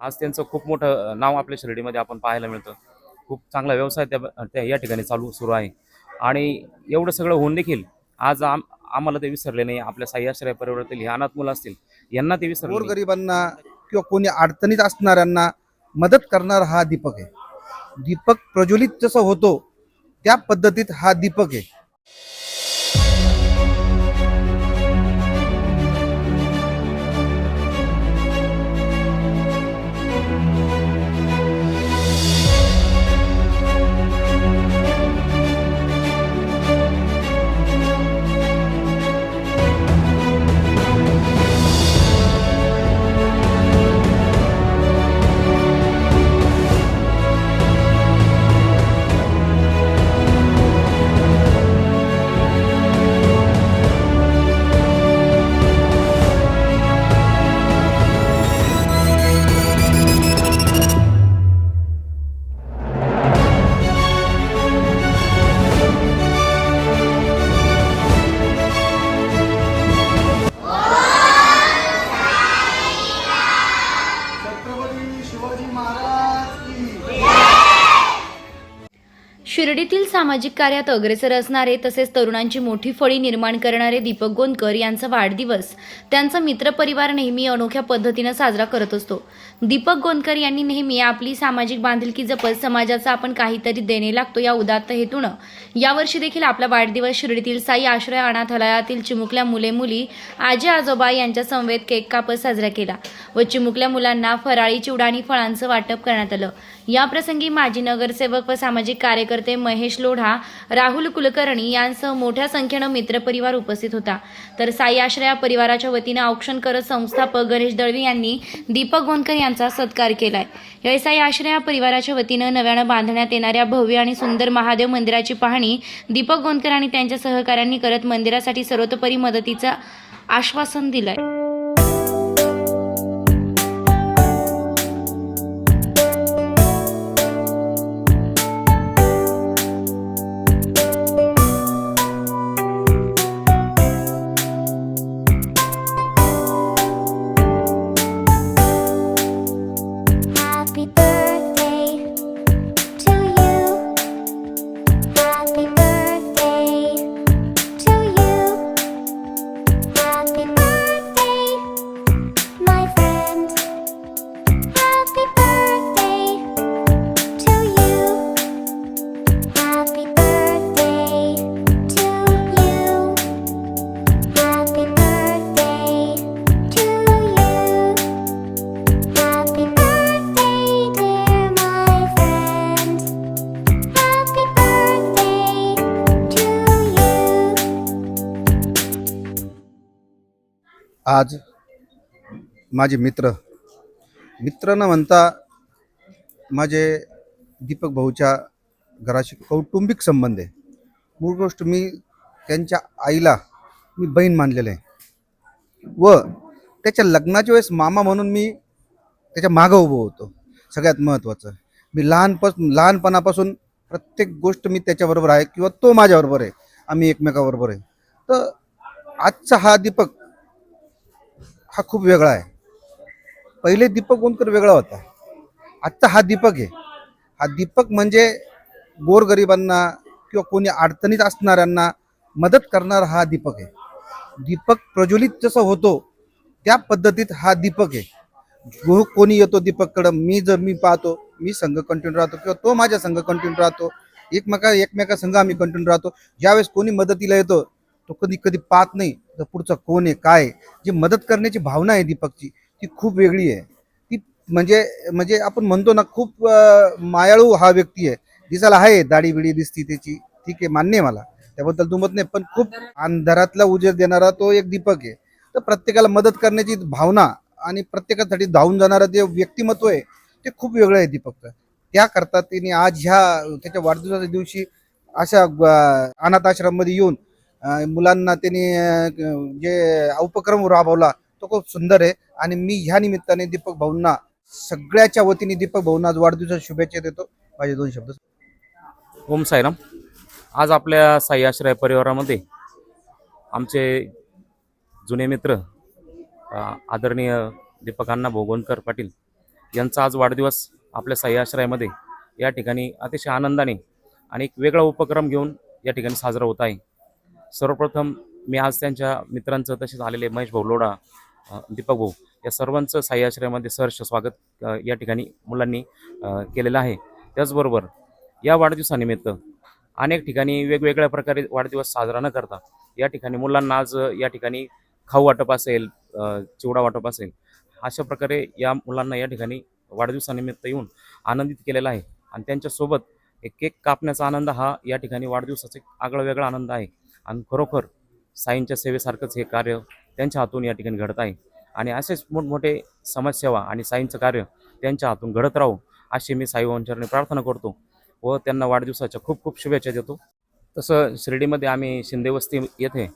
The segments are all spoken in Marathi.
आज त्यांचं खूप मोठं नाव आपल्या शिर्डीमध्ये आपण पाहायला मिळतं. खूप चांगला व्यवसाय त्या त्या या ठिकाणी चालू सुरू आहे. आणि एवढं सगळं होऊन देखील आज आम आम्हाला ते विसरले नाही. आपल्या साह्याश्रय परिवारातील हे अनाथ मुलं असतील यांना ते विसरले नाही. गोरगरिबांना किंवा कोणी अडचणीत असणाऱ्यांना मदत करणारा हा दीपक आहे. दीपक प्रज्वलित जसं होतो त्या पद्धतीत हा दीपक आहे. सामाजिक कार्यात अग्रेसर असणारे तसेच तरुणांची मोठी फळी निर्माण करणारे दीपक गोंदकर यांचा वाढदिवस. त्यांचा मित्रपरिवार नेहमी अनोख्या पद्धतीनं साजरा करत असतो. दीपक गोंदकर यांनी नेहमी आपली सामाजिक बांधिलकी जपत समाजाचा आपण काहीतरी देणे लागतो या उदात्त हेतूनं. यावर्षी देखील आपला वाढदिवस शिर्डीतील साई आश्रय अनाथालयातील चिमुकल्या मुले मुली आजी आजोबा यांच्या समवेत केक कापत साजरा केला व चिमुकल्या मुलांना फराळी चिवडा आणि फळांचं वाटप करण्यात आलं. याप्रसंगी माजी नगरसेवक व सामाजिक कार्यकर्ते महेश लोढा राहुल कुलकर्णी यांसह मोठ्या संख्येनं मित्रपरिवार उपस्थित होता. तर साई आश्रया परिवाराच्या वतीनं औक्षण करत संस्थापक गणेश दळवी यांनी दीपक गोंदकर यांचा सत्कार केलाय. या साई आश्रया परिवाराच्या वतीनं नव्यानं बांधण्यात येणाऱ्या भव्य आणि सुंदर महादेव मंदिराची पाहणी दीपक गोंदकर आणि त्यांच्या सहकाऱ्यांनी करत मंदिरासाठी सर्वतोपरी मदतीचं आश्वासन दिलंय. आज माझे मित्र मित्र न म्हणता माझे दीपक भाऊच्या घराशी कौटुंबिक संबंध आहे. मूळ गोष्ट मी त्यांच्या आईला मी बहीण मानलेलं आहे. व त्याच्या लग्नाच्या वेळेस मामा म्हणून मी त्याच्या मागं उभं होतो. सगळ्यात महत्त्वाचं मी लहानपासून लहानपणापासून प्रत्येक गोष्ट मी त्याच्याबरोबर आहे किंवा तो माझ्याबरोबर आहे. आम्ही एकमेकाबरोबर आहे. तर आजचा हा दीपक हा खूप वेगळा आहे. पहिले दीपक गोंदकर वेगळा होता. आत्ता हा दीपक आहे. हा दीपक म्हणजे गोरगरिबांना किंवा कोणी अडचणीत असणाऱ्यांना मदत करणारा हा दीपक आहे. दीपक प्रज्वलित जसं होतो त्या पद्धतीत हा दीपक आहे. जो कोणी येतो दीपककडं मी जर मी पाहतो मी संघ कंटिन्यू राहतो किंवा तो माझ्या संघ कंटिन्यू राहतो एकमेका एकमेका संघ आम्ही कंटिन्यू राहतो ज्यावेळेस कोणी मदतीला येतो तो कधी कधी पाहत नाही तर पुढचा कोण आहे काय आहे. जी मदत करण्याची भावना आहे दीपकची ती खूप वेगळी आहे. ती म्हणजे म्हणजे आपण म्हणतो ना खूप मायाळू हा व्यक्ती आहे. दिसायला आहे दाढी बिडी दिसती त्याची. ठीक आहे मान्य आहे मला. त्याबद्दल दुमत नाही पण खूप अंधारातला उजेड देणारा तो एक दीपक आहे. तर प्रत्येकाला मदत करण्याची भावना आणि प्रत्येकासाठी धावून जाणारं जे व्यक्तिमत्व आहे ते खूप वेगळं आहे दीपकचं. त्याकरता त्याने आज ह्या त्याच्या वाढदिवसाच्या दिवशी अशा अनाथाश्रममध्ये येऊन मुलांना त्यांनी जे उपक्रम राबवला तो खूप सुंदर आहे. आणि मी ह्या निमित्ताने दीपक भाऊंना सगळ्याच्या वतीने दीपक भाऊंना आज वाढदिवसाच्या शुभेच्छा देतो. माझे दोन शब्द ओम साईराम. आज आपल्या साई आश्रय परिवारामध्ये आमचे जुने मित्र आदरणीय दीपकांना अण्णा भोगवणकर पाटील यांचा आज वाढदिवस आपल्या साई आश्रयामध्ये या ठिकाणी अतिशय आनंदाने आणि एक वेगळा उपक्रम घेऊन या ठिकाणी साजरा होत आहे. सर्वप्रथम मी आज त्यांच्या मित्रांचं तसेच आलेले महेश भाऊ लोढा दीपक भाऊ या सर्वांचं साह्याश्रयामध्ये सहर्ष स्वागत या ठिकाणी मुलांनी केलेलं आहे. त्याचबरोबर या वाढदिवसानिमित्त अनेक ठिकाणी वेगवेगळ्या प्रकारे वाढदिवस साजरा न करता या ठिकाणी मुलांना आज या ठिकाणी खाऊ वाटप असेल चिवडा वाटप असेल अशा प्रकारे या मुलांना या ठिकाणी वाढदिवसानिमित्त येऊन आनंदित केलेला आहे. आणि त्यांच्यासोबत एक केक कापण्याचा आनंद हा या ठिकाणी वाढदिवसाचा एक आगळा वेगळा आनंद आहे. आणि खरोखर साईंच्या सेवेसारखंच हे कार्य त्यांच्या हातून या ठिकाणी घडत आहे. आणि असेच मोठमोठे समाजसेवा आणि साईंचं कार्य त्यांच्या हातून घडत राहू अशी मी साई वंशरने प्रार्थना करतो व त्यांना वाढदिवसाच्या खूप खूप शुभेच्छा देतो. तसं शिर्डीमध्ये आम्ही शिंदे वस्ती येथे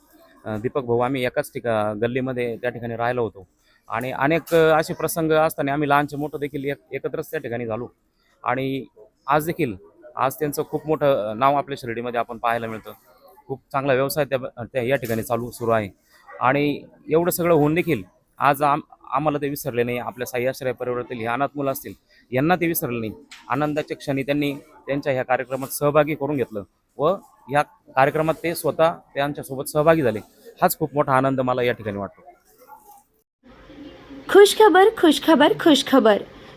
दीपक भाऊ आम्ही एकाच ठिका गल्लीमध्ये त्या ठिकाणी राहिलो होतो. आणि अनेक असे प्रसंग असताना आम्ही लहानचे मोठं देखील एक एकत्रच त्या ठिकाणी झालो. आणि आज देखील आज त्यांचं खूप मोठं नाव आपल्या शिर्डीमध्ये आपण पाहायला मिळतं. खूप चांगला व्यवसाय त्या त्या या ठिकाणी चालू सुरू आहे. आणि एवढं सगळं होऊन देखील आज आम आम्हाला ते विसरले नाही. आपल्या साह्याश्रय परिवारातील हे अनाथ मुलं असतील यांना ते विसरले नाही. आनंदाच्या क्षणी त्यांनी त्यांच्या ह्या कार्यक्रमात सहभागी करून घेतलं व ह्या कार्यक्रमात ते स्वतः त्यांच्यासोबत सहभागी झाले. हाच खूप मोठा आनंद मला या ठिकाणी वाटतो. खुशखबर खुशखबर खुशखबर